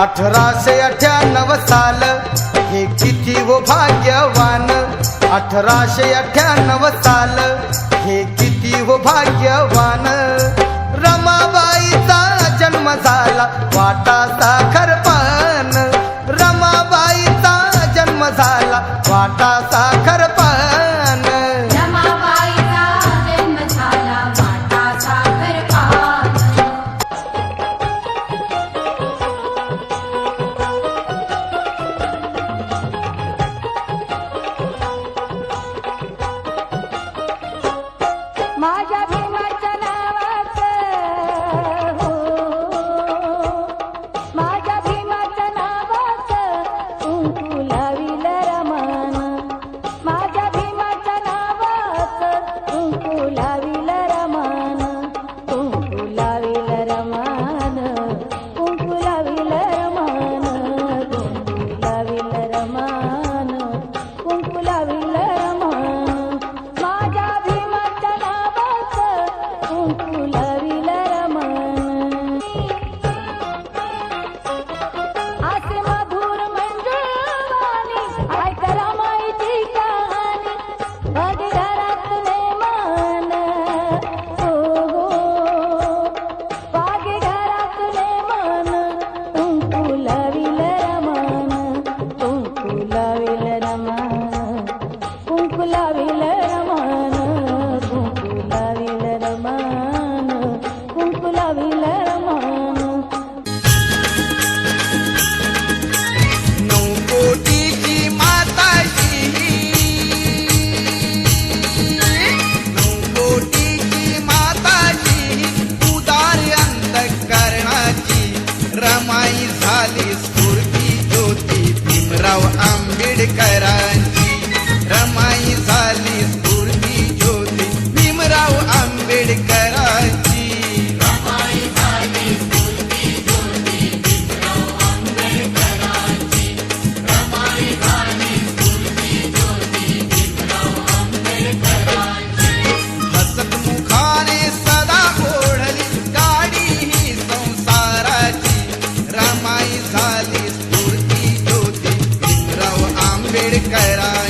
अठराशे अठ्याण्णव साल हे किती वो हो भाग्यवान. अठराशे अठ्याण्णव साल हे किती वो हो भाग्यवान. रमाबाईचा जन्म झाला वाटा साखर मिळाली स्फूर्ती ज्योती भीमराव आंबेडकरा caerá